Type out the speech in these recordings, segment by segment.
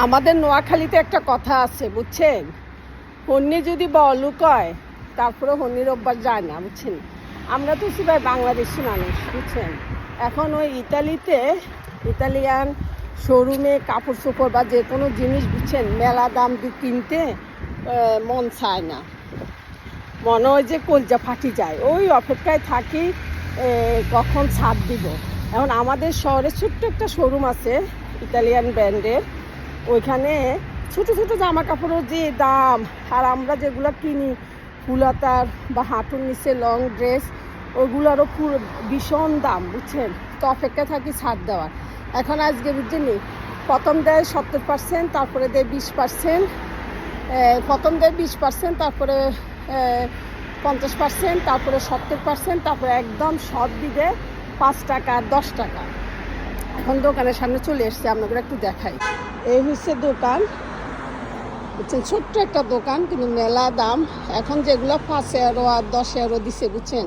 আমাদের নোয়াখালীতে একটা কথা আছে, বুঝছেন? হন্যি যদি বলুক হয় তারপরে হন্যির অভ্যাস যায় না, বুঝছেন? আমরা তো সবাই বাংলাদেশি মানুষ, বুঝছেন? এখন ওই ইতালিতে ইতালিয়ান শোরুমে কাপড় চোপড় বা যে কোনো জিনিস, বুঝছেন? মেলা দাম দিয়ে কিনতে মন চায় না। মনে হয় যে কলজা ফাটি যায়। ওই অপেক্ষায় থাকি কখন ছাড় দিব। এখন আমাদের শহরে ছোট্ট একটা শোরুম আছে, ইতালিয়ান ব্র্যান্ডের। ওইখানে ছোট ছোট জামা কাপড়ের যে দাম, আর আমরা যেগুলো কিনি, ফুলাতার বা হাঁটুর নিচে লং ড্রেস ওগুলোরও পুরো ভীষণ দাম, বুঝছেন? তো অপেক্ষা থাকি ছাড় দেওয়ার। এখন আজকে বুঝছেন প্রথম দেয় সত্তর পার্সেন্ট তারপরে দেয় বিশ পার্সেন্ট প্রথম দেয় বিশ পার্সেন্ট তারপরে পঞ্চাশ পার্সেন্ট তারপরে সত্তর পার্সেন্ট তারপরে একদম সব দিবে পাঁচ টাকা দশ টাকা। এখন দোকানের সামনে চলে এসছে, আপনাদের একটু দেখাই। এই হচ্ছে দোকান। বুঝছেন? ছোট্ট একটা দোকান, কিন্তু মেলা দাম। এখন যেগুলো পাঁচ এগারো আর দশ এগারো দিছে, বুঝছেন?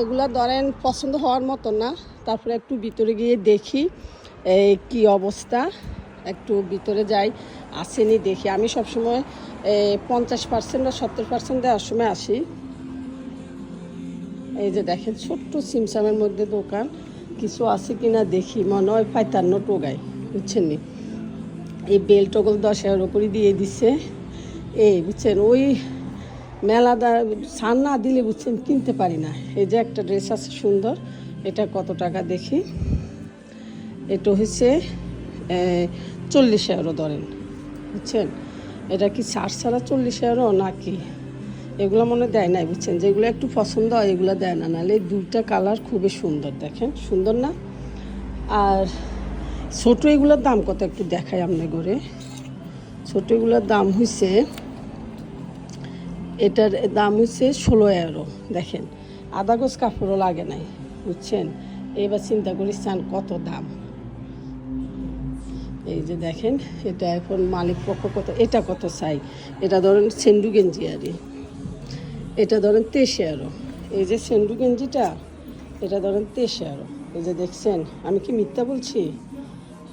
এগুলো ধরেন পছন্দ হওয়ার মতো না। তারপরে একটু ভিতরে গিয়ে দেখি, এই কি অবস্থা। একটু ভিতরে যাই, আসেনি দেখি। আমি সবসময় পঞ্চাশ পার্সেন্ট বা সত্তর পার্সেন্ট দেওয়ার সময় আসি। এই যে দেখেন, ছোট্ট সিমসামের মধ্যে দোকান। কিছু আছে কিনা দেখি, মনে হয় পাইতান্ন টোগায় বুঝছেন নি? এই বেল টগল দশ এগারো করে দিয়ে দিছে। এই বুঝছেন, ওই মেলা দা সার না দিলে, বুঝছেন, কিনতে পারি না। এই যে একটা ড্রেস আছে সুন্দর, এটা কত টাকা দেখি? এটা হচ্ছে চল্লিশ এগারো ধরেন, বুঝছেন? এটা কি সার ছাড়া চল্লিশ এগারো নাকি? এগুলো মনে দেয় নাই, বুঝছেন? যেগুলো একটু পছন্দ হয়, এগুলো দেয় না। নাহলে এই দুইটা কালার খুবই সুন্দর, দেখেন? সুন্দর না? আর ছোটো এগুলোর দাম কত? একটু দেখাই আপনার ঘরে ছোটো এগুলোর দাম হয়েছে এটার দাম হচ্ছে ষোলো এগারো দেখেন? আদা গোছ কাপড়ও লাগে নাই, বুঝছেন? এবার চিন্তা করি চান কত দাম? এই যে দেখেন, এটা এখন মালিক পক্ষ কত, এটা কত চাই? এটা ধরেন সেন্ডু গেঞ্জি আরে এটা ধরেন তেইশে আরও। এই যে সেন্ডু গেঞ্জিটা, এটা ধরেন তেইশে আরও। এই যে দেখছেন, আমি কি মিথ্যা বলছি?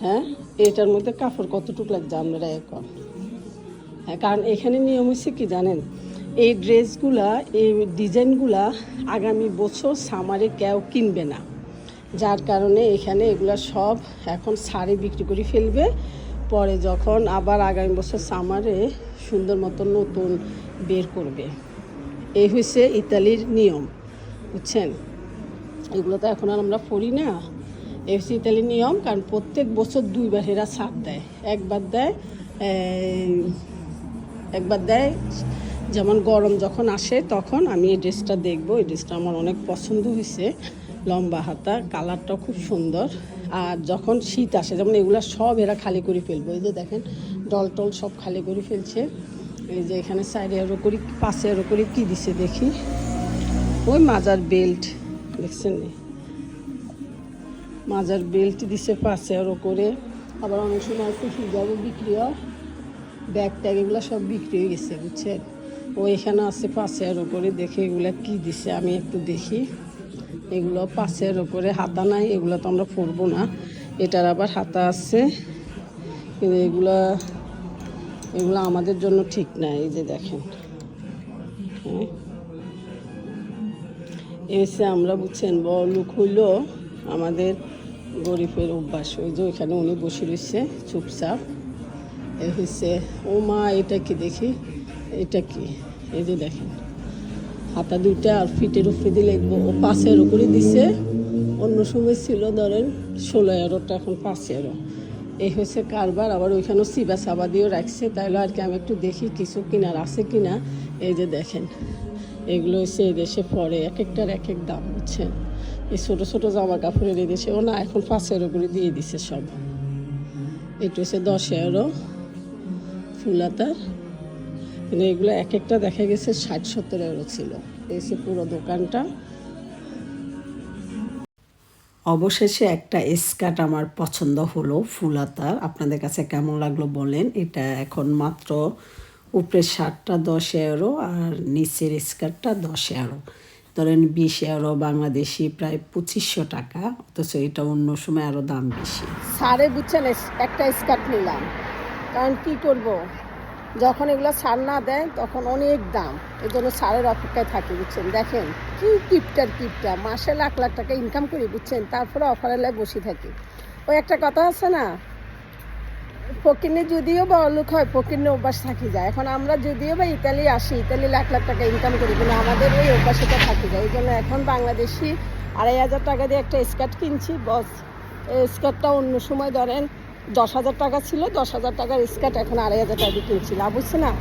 হ্যাঁ? এটার মধ্যে কাপড় কতটুকু লাগছে আপনারা এখন হ্যাঁ কারণ এখানে নিয়ম হচ্ছে কি জানেন? এই ড্রেসগুলা, এই ডিজাইনগুলা আগামী বছর সামারে কেউ কিনবে না। যার কারণে এখানে এগুলা সব এখন সারে বিক্রি করে ফেলবে। পরে যখন আবার আগামী বছর সামারে সুন্দর মতো নতুন বের করবে। এই হচ্ছে ইতালির নিয়ম, বুঝছেন? এগুলো তো এখন আর আমরা পড়ি না। এই হচ্ছে ইতালির নিয়ম, কারণ প্রত্যেক বছর দুইবার এরা ছাড় দেয়। একবার দেয় একবার দেয়, যেমন গরম যখন আসে তখন আমি এই ড্রেসটা দেখব। এই ড্রেসটা আমার অনেক পছন্দ হয়েছে লম্বা হাতা, কালারটাও খুব সুন্দর। আর যখন শীত আসে, যেমন এগুলো সব এরা খালি করে ফেলব। এই যে দেখেন ডল টল সব খালি করে ফেলছে। এই যে এখানে সাইডে আরও করি, পাশে আরও করি, কী দিছে দেখি? ওই মাজার বেল্ট, দেখছেন মাজার বেল্ট দিছে পাশে আরও করে। আবার অনেক সময় একটু হিজাবও বিক্রি হয়। ব্যাগ ট্যাগ এগুলো সব বিক্রি হয়ে গেছে, বুঝছেন? ও এখানে আছে পাশে আরও করে, দেখে এগুলা কি দিছে আমি একটু দেখি। এগুলো পাশের ওপরে হাতা নাই, এগুলো তো আমরা পরবো না। এটার আবার হাতা আছে। এগুলা এগুলো আমাদের জন্য ঠিক না, এই যে দেখেন। হ্যাঁ? এসে আমরা বুঝছেন, বড় লোক হইল আমাদের গরিবের অভ্যাস। ওই যে ওইখানে উনি বসে রয়েছে, চুপচাপ। এ হচ্ছে ও মা, এটা কি দেখি? এটা কি? এই যে দেখেন। হাতা দুইটা আর ফিটের উপরে দিলে ও পাঁচের উপরে দিছে। অন্য সময় ছিল ধরেন ষোলো এগারোটা এখন পাঁচ এগারো এই হয়েছে কারবার, আবার ওইখানেও সিবা সাবা দিয়েও রাখছে। তাইলে আর কি, আমি একটু দেখি কিছু কিনার আছে কিনা। এই যে দেখেন, এগুলো হচ্ছে এই দেশে পরে, এক একটার এক এক দাম, বুঝছেন? এই ছোটো ছোটো জামা কাপড়ের এই দেশে ও না, এখন পাঁচের উপরে দিয়ে দিছে সব। এটা হচ্ছে দশ এগারো ফুলাতার কিন্তু এগুলো এক একটা দেখা গেছে ষাট, সত্তর এরও ছিল। এসে পুরো দোকানটা। অবশেষে একটা স্কার্ট আমার পছন্দ হলো ফুলাতার আপনাদের কাছে কেমন লাগল বলেন। এটা এখন মাত্র উপরের শার্টটা দশ এগারো আর নিচের স্কার্টটা দশ এগারো ধরেন বিশ এগারো বাংলাদেশি প্রায় পঁচিশশো টাকা, অথচ এটা অন্য সময় আরও দাম বেশি। সারে বুঝছেন একটা স্কার্ট নিলাম। কারণ কী করব? যখন এগুলো সার না দেয়, তখন অনেক দাম। এই জন্য সারের অপেক্ষায় থাকি, বুঝছেন? দেখেন, কি কিপটার কিপটা। মাসে লাখ লাখ টাকা ইনকাম করি, বুঝছেন? তারপরে অফারের লাই বসে থাকি। ওই একটা কথা আছে না? ফকিনে যদিও বা অলুক হয় ফকিনে অভ্যাস থাকি যায়। এখন আমরা যদিও বা ইতালি আসি, ইতালি লাখ লাখ টাকা ইনকাম করি, কিন্তু আমাদের ওই অভ্যাসটা থাকি যায়। এই জন্য এখন বাংলাদেশি আড়াই হাজার টাকা দিয়ে একটা স্কার্ট কিনছি। বস এই স্কার্টটা অন্য সময় ধরেন দশ হাজার টাকা ছিল, দশ হাজার টাকার স্কার্ট এখন আড়াই হাজার টাকা দিয়ে কিনছি বুঝছে না?